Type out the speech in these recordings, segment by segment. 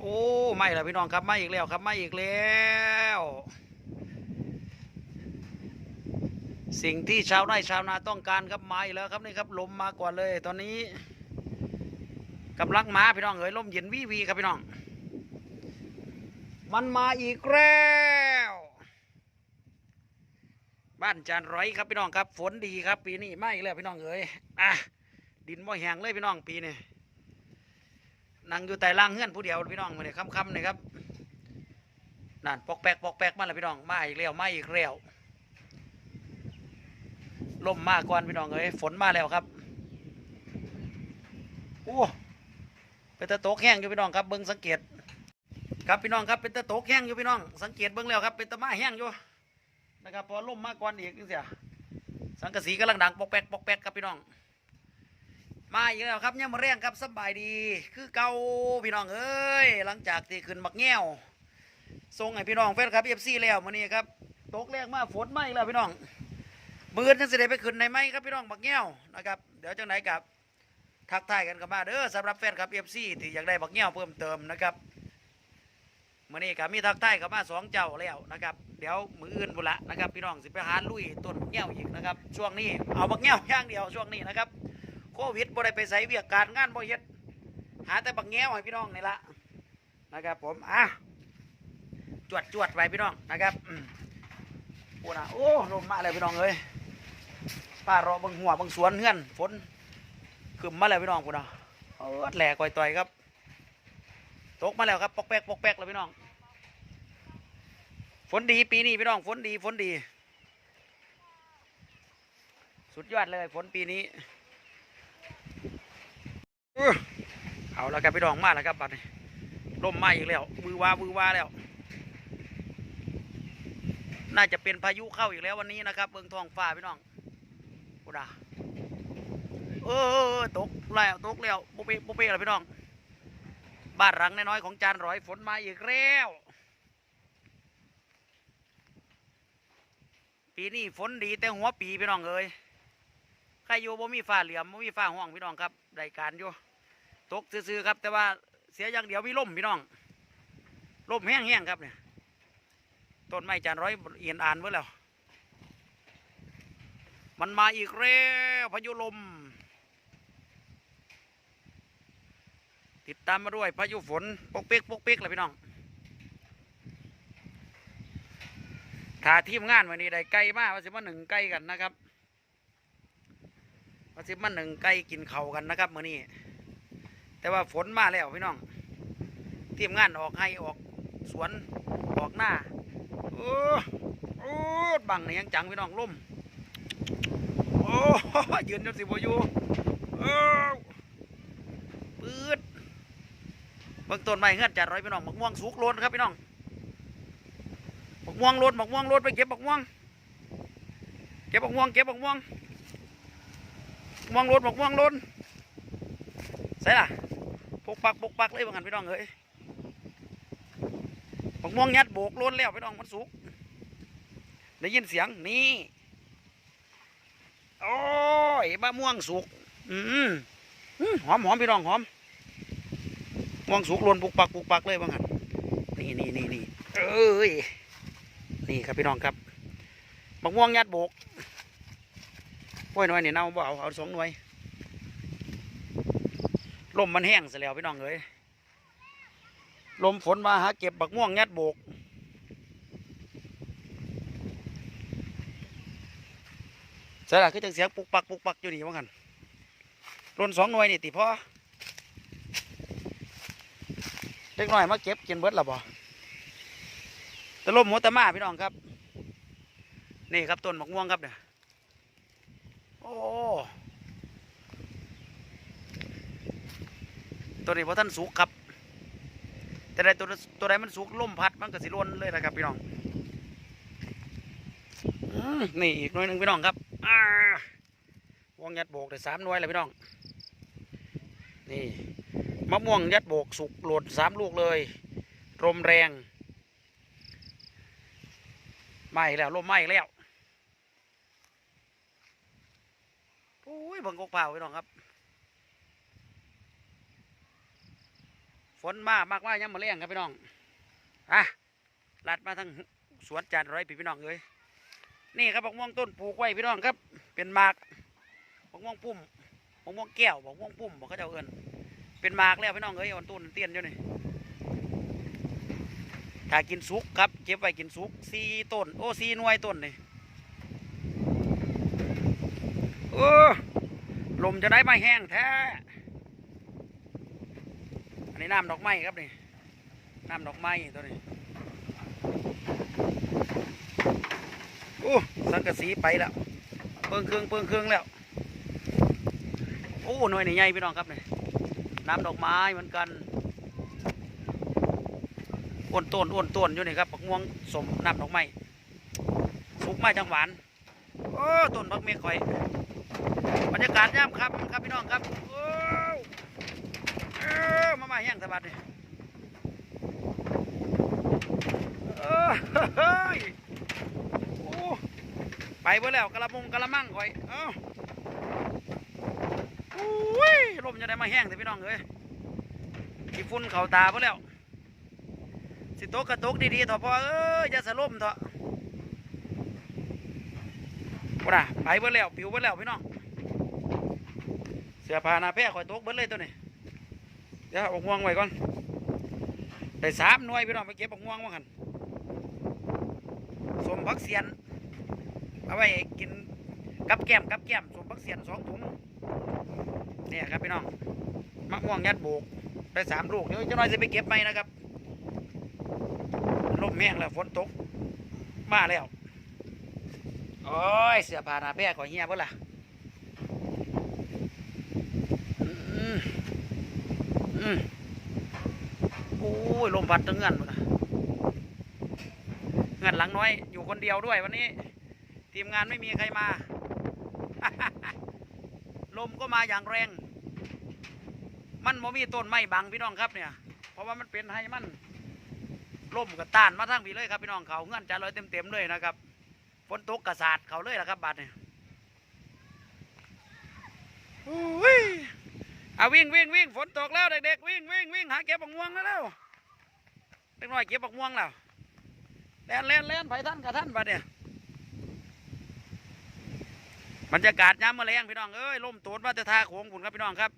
โอ้ไม่ละพี่น้องครับไม่อีกแล้วครับไม่อีกแล้ว สิ่งที่ชาวไร่ชาวนาต้องการครับมาอีกแล้วครับนี่ครับลมมาก่อนเลย ตอนนี้กำลังมาพี่น้องเอ๋ยลมเย็นวีวีครับพี่น้อง มันมาอีกแล้วบ้านจานร้อยครับพี่น้องครับ ฝนดีครับ ปีนี้ไม่อีกแล้วพี่น้องเอ๋ยอะดินบ่แห้งเลยพี่น้องปีนี้ นั่งอยู่แต่ล่างเฮือนผู้เดียวพี่น้องมาเนี่ยค่ำๆเนี่ยครับนั่นปอกแปกปอกแปกมาแล้วพี่น้องมาอีกแล้วมาอีกแล้วลมมาก่อนพี่น้องเอ๋ยฝนมาแล้วครับโอ้เป็นตะโตกแห้งอยู่พี่น้องครับเบิ้งสังเกต ครับพี่น้องครับเป็นตะโตกแห้งอยู่พี่น้อง สังเกตเบิ้งแล้วครับเป็นตะมาแห้งอยู่นะครับพอลมมาก่อนอีกนี่เสียสังกะสีกำลังดังปอกแปกปอกแปกครับพี่น้อง มาอีกแล้วครับเนี่ยมาแรงครับสบายดี คือเก่าพี่น้องเอ้ยหลังจากที่ขึ้นบักแง้วส่งให้พี่น้องแฟนครับเอฟซีแล้วมื้อนี้ครับตกแรงมาฝนมาอีกแล้วพี่น้องมือนั้นสิได้ไปขึ้นในไม้ครับพี่น้องบักแง้วนะครับเดี๋ยวจังไหนกับทักทายกันกันมาเด้อสำหรับแฟนครับเอฟซีที่อยากได้บักแง้วเพิ่มเติมนะครับมื่อนี้ก็มีทักใต้กับมาสองเจ้าแล้วนะครับเดี๋ยวมืออื่นบุละนะครับพี่น้องสิไปหาลุยต้นบักแง้วอีกนะครับช่วงนี้เอาบักแง้วอย่างเดียวช่วงนี้นะครับ โควิดบ่ได้ไปใส่เวียกการงานบ่เฮ็ดหาแต่บักแง้วให้พี่น้องนี่ละนะครับ ผมอะจวดจวดไปพี่น้องนะครับอืมโอ้นะโอ้ลมมาเลยพี่น้องเอ้ยป้ารอบังหัวบังสวนเฮือนฝนขึ้นมาแล้วพี่น้องกูนะเออแหลกก่อยต่อยครับ ตกมาแล้วครับปอกแป๊กปอกแป๊กแล้วพี่น้องฝนดีปีนี้พี่น้องฝนดีฝนดี สุดยอดเลยฝนปีนี้ เอาแล้วครับพี่น้องมาแล้วครับบัดนี้ลมมาอีกแล้ววือวาวือวาแล้ว น่าจะเป็นพายุเข้าอีกแล้ววันนี้นะครับเบื้องทองฟ้าพี่น้องโอ้ดาเออตกแล้วตกแล้วโปเปะโปเปะแล้วพี่น้อง บ้านหลังน้อยๆของจานร้อยฝนมาอีกแล้วปีนี้ฝนดีแต่หัวปีพี่น้องเอ้ยใครอยู่บ่มีฟ้าเหลี่ยมบ่มีฟ้าห้องพี่น้องครับได้การอยู่ ตกซื่อๆครับ แต่ว่าเสียอย่างเดียวมีลมพี่น้องลมแห้งๆครับเนี่ยต้นไม้จานร้อยเอียนอ่านไว้แล้ว มันมาอีกแล้วพายุลม ติดตามมาด้วยพายุฝนปกเป๊กปกเป๊กเลยพี่น้องถ้าทีมงานวันนี้ได้ไก่มากว่าสิมาหนึ่งไก่กันนะครับว่าสิมาหนึ่งไก่กินเข่ากันนะครับมื่อนี้ แต่ว่าฝนมาแล้วพี่น้องทีมงานออกให้ออกสวนออกหน้าโอ้โอ้บังนี่ยังจังพี่น้องล่มโอ้ยืนจนสิบอยู่โอ้ปืดเบื้องต้นไม้เงื่อนจัดร้อยพี่น้องบักม่วงสุกโลนครับพี่น้องบักม่วงโลนบักม่วงโลนไปเก็บบักม่วงเก็บบักม่วงเก็บบักม่วงม่วงโลนบักม่วงโลน ส่ล่ะปกปักปกปักเลยบางหันพี่น้องเอ้ยบักม่วงยัดโบกโลนแล้วพี่น้องมันสุกได้ยินเสียงนี่โอ้ยบะม่วงสุก อืมหอมหอมพี่น้องหอมม่วงสุกหลนปุกปักปุกปักเลยว่างั้นนี่นี่นี่นี่เอ้ยนี่ครับพี่น้องครับบักม่วงยัดโบกโอ้ยหน่วยนี่เน่าบ่เอาเอาสองหน่วย ลมมันแห้งเสียแล้วพี่น้องเอ้ยลมฝนมาหาเก็บบักม่วงยัดโบกสียละคือจังเสียงปุกปักปุกปักอยู่นี่ว่างั้นลนสองหน่วยนี่ติพ่อเล็กน้อยมาเก็บกินเบิดละบ่ตะลมหัวตะมาพี่น้องครับ นี่ครับต้นมะม่วงครับเนี่ยโอ้ ตัวนี้เพอท่านสุกครับ แต่ใดตัวตัวใดมันสุกล่มพัดมันก็สิร่นเลยนะครับพี่น้องนี่อีกหน่วยหนึ่งพี่น้องครับอ่วงยัดโบกได้สามหน่วยเลยพี่น้อง นี่มะม่วงยัดโบกสุกโหลดสามลูกเลยลมแรงไหม้แล้วลมไหม้แล้วโอ้ยเบังกกเปล่าพี่น้องครับ ฝนมามากว่ายังมาเลี้ยงครับพี่น้องอะลัดมาทางสวนจานร้อยพี่พี่น้องเลยนี่ครับบักม่วงต้นปลูกไว้พี่น้องครับ เป็นหมากบักม่วงปุ่มบักม่วงแก้วบักม่วงปุ่มบอกเขาเจ้าเอิญเป็นหมากแล้วพี่น้องเอ้ยอ่อนต้นเตี้ยนอยู่นี่ถ้ากินสุกครับเก็บไว้กินสุกสี่ต้นโอ้สี่หน่วยต้นนี่เออลมจะได้ไม่แห้งแท้ นนี้น้ำดอกไม้ครับนี่น้ำดอกไม้ตัวนี้โอ้สังกะสีไปแล้วเปิงเครื่องเปิงเครื่องแล้วโอ้หน่วยนี่ใหญ่พี่น้องครับนี่น้ำดอกไม้เหมือนกันอ้วนต้นอ้วนต้นอยู่นี่ครับปักม่วงสมน้ำดอกไม้สุกไม้จังหวานโอ้ต้นบักเมฆข่อยบรรยากาศย่ำครับครับพี่น้องครับโอ้ มามาแห้งสะบัดนี่เออเฮ้ยโอ้ไปเบ่แล้วกะละมงกะละมังข่อย เอ้าโอ้ยลมจะได้มาแห้งแต่พี่น้องเอ้ยขี้ฝุ่นเข่าตาเบ่แล้ว สิโตกกระต๊กดีๆเถอะพ่อเอ้ยอย่าสะล่มเถอะบ่น่ะไปเบ่แล้วปิวเบ่แล้วพี่น้อง เสื้อผ้าหน้าแพร่ข่อยโต๊กเบิดเลยตัวนี้ เดี๋ยวเอาบักม่วงไว้ก่อนได้สามหน่วยพี่น้องไปเก็บบักม่วงมากันสมพักเสียนเอาไว้กินกับแก้มกับแก้มสมพักเสียนสองถุงเนี่ยครับพี่น้องมะม่วงยัดโบกได้สามลูกเดี๋ยวจะน้อยจะไปเก็บไหมนะครับลมแห้งแล้วฝนตกมาแล้วโอ้ยเสือผ้าหนาแพร่ข่อยเหียเบิดล่ะ อืมอืม โอ้ย ลมพัดทั้งเงินหมดนะเงินหลังน้อย อยู่คนเดียวด้วยวันนี้ ทีมงานไม่มีใครมา ลมก็มาอย่างแรง มันโมมีต้นไม้บังพี่น้องครับเนี่ย เพราะว่ามันเป็นให้มันลมกับต้านมาทั้งพี่เลยครับพี่น้องเขาเงื่อนจะลอยเต็มๆเลยนะครับฝนตกกระสาดเขาเลยละครับบาดเนี่ยโอ้ยเอาวิ่งวิ่งวิ่งฝนตกแล้วเด็กๆวิ่ง เก็บบักม่วงแล้วเร็วเด็กน้อยเก็บบักม่วงแล้วแล่นแล่นแล่นไปท่านกับท่านบัดเนี่ยบรรยากาศยามมื้อแรงพี่น้องเอ้ยลมโตนมาแต่ท่าโขงพุ่นครับพี่น้องครับ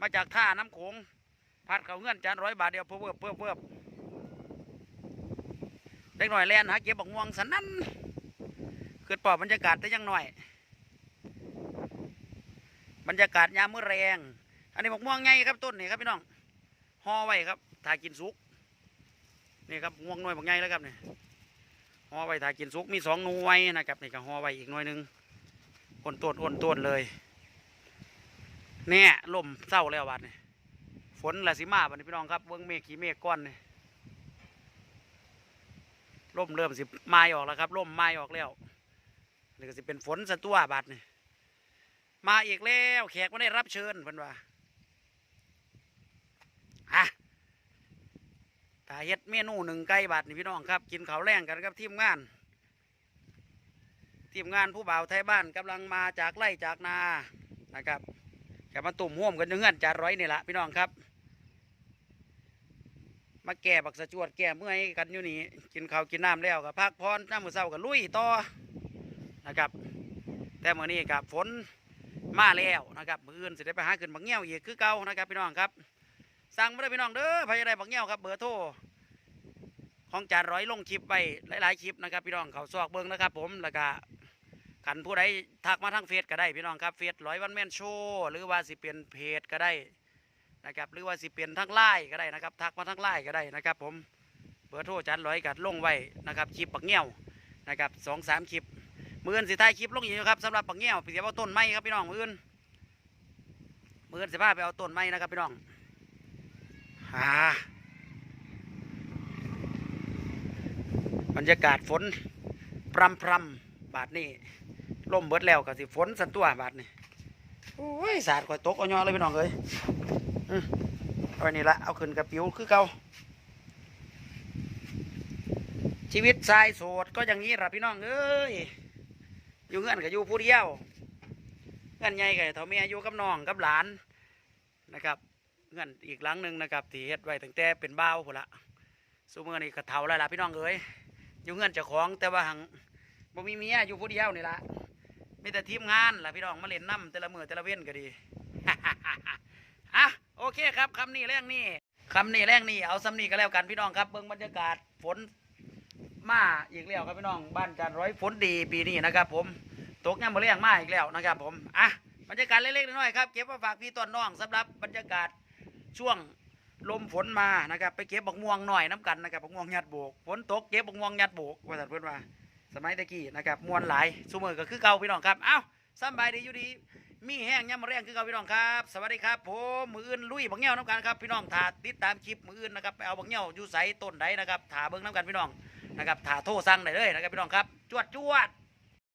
มาจากท่าน้ำโขงพัดเขาเงื่อนจานร้อยบาทเดียวเพิ่มเพิ่มเพิ่มเพิ่มเด็กน้อยแล่นหาเก็บบักม่วงสันั่นเกิดปอบบรรยากาศแต่ยังหน่อย บรรยากาศยามมื้อแรง อันนี้บอกม่วงไงครับต้นนี่ครับพี่น้อง ห่อไว้ครับถ่ายกินสุกนี่ครับม่วงหน่วยบอกไงแล้วครับนี่ห่อไว้ถ่ายกินสุกมีสองหน่วยนะครับนี่ก็ห่อไว้อีกหน่วยหนึ่งอ้นต้นอ้นต้นเลยเนี่ยลมเศร้าแล้วบัดนี่ฝนละสิมาบัดนี้พี่น้องครับเบิ้งเมฆขี้เมฆก้อนนี่ลมเริ่มสิมาออกแล้วครับลมมาออกแล้วนี่ก็สิเป็นฝนสะตัวบัดนี่มาอีกแล้วแขกไม่ได้รับเชิญเพิ่นว่าฮะ ตาเฮ็ดเมนูหนึ่งไก่บาทนี่พี่น้องครับ กินเขาแรงกันครับทีมงาน ทีมงานผู้บ่าวไทยบ้านกำลังมาจากไร่จากนานะครับแกมาตุ่มห่วมกันเงื่อนจาร้อยนี่ละพี่น้องครับ มาแก่บักสะจวดแก่เมื่อยกันอยู่นี่กินข้าวกินน้ำแล้วกับพักพรน้ำมือเศร้ากับลุยต่อนะครับ แต่เมื่อนี้กับฝนมาแล้วนะครับมืออื่นสิได้ไปหาขึ้นบักเงี้ยวอีกคือเก่านะครับพี่น้องครับ สั่งมาได้พี่น้องเด้อพายได้บักเงี้ยวครับเบอร์โทรของจานร้อยลงคลิปไปหลายๆคลิปนะครับ พี่น้องเขาซอกเบิ้งนะครับ ผมแล้วก็ขันผู้ใดทักมาทางเฟซก็ได้พี่น้องครับเฟซร้อยวันแม่นโชว์หรือว่าสิเป็นเพจก็ได้นะครับ หรือว่าสิเป็นทางไลน์ก็ได้นะครับ ทักมาทางไลน์ก็ได้นะครับ ผมเบอร์โทรจานร้อยกัดลงไว้นะครับคลิปบักเงี้ยวนะครับสองสามคลิปมืออื่นสิท้ายคลิปลงอีกครับสำหรับปังเงี้ยวเสียเอาต้นไม้ครับพี่น้องมืออื่นมืออื่นสิพาไปเอาต้นไม้นะครับพี่น้อง บรรยากาศฝน พรำพรำบาดนี้ลมเบิดแล้วก็สิฝนสันตัวบาดนี้โอ้ยสาดข่อยตกเอายอเลยพี่น้องเอ้ยอืมเอาไว้นี่ละเอาขึ้นกับปิวคือเก่าชีวิตชายโสดก็อย่างนี้ละพี่น้องเอ้ยอยู่เงื่อนกับอยู่ผู้เดียวเงื่อนใหญ่กับเท่าเมียอยู่กับน้องกับหลานนะครับ เงินอีกหลังหนึ่งนะครับที่เฮ็ดไว้ตั้งแต่เป็นบ้าวพุ่นละสูมือนี่ก็เฒ่าแล้วล่ะพี่น้องเอ้ยอยู่เงินเจ้าของแต่ว่าหังบ่มีเมียอยู่ผู้เดียวนี่ละมีแต่ทีมงานล่ะพี่น้องมาเล่นน้ำแต่ละมือแต่ละเว้นก็ดีอะโอเคครับคำนี้แรงนี้คำนี้แรงนี้เอาซ้ำนี้ก็แล้วกันพี่น้องครับเบิ่งบรรยากาศฝนมาอีกแล้วครับพี่น้องบ้านจานร้อยฝนดีปีนี้นะครับ ผมตกยามมื้อแรงมาอีกแล้วนะครับ ผมอะบรรยากาศเล็กๆน้อยๆครับเก็บมาฝากพี่ต้นน้องสำหรับบรรยากาศ ช่วงลมฝนมานะครับไปเก็บบักม่วงหน่อยน้ำกันนะครับบักม่วงยัดโบกฝนตกเก็บบักม่วงยัดโบกว่าสันเพื่อนว่าสมัยตะกี้นะครับมวนหลายสุมือก็คือเก่าพี่น้องครับเอ้าสบายดีอยู่ดี มีแห้งย่ำมาแรงคือเก่าพี่น้องครับ สวัสดีครับผมมืออื่นลุยบักเงี้ยวน้ำกันครับพี่น้องถาติดตามคลิปมืออื่นนะครับไปเอาบักเงี้ยวอยู่ใสต้นใดนะครับถาเบิ้งน้ำกันพี่น้องนะครับถาโทรสั่งได้เลยนะครับพี่น้องครับจวดจวด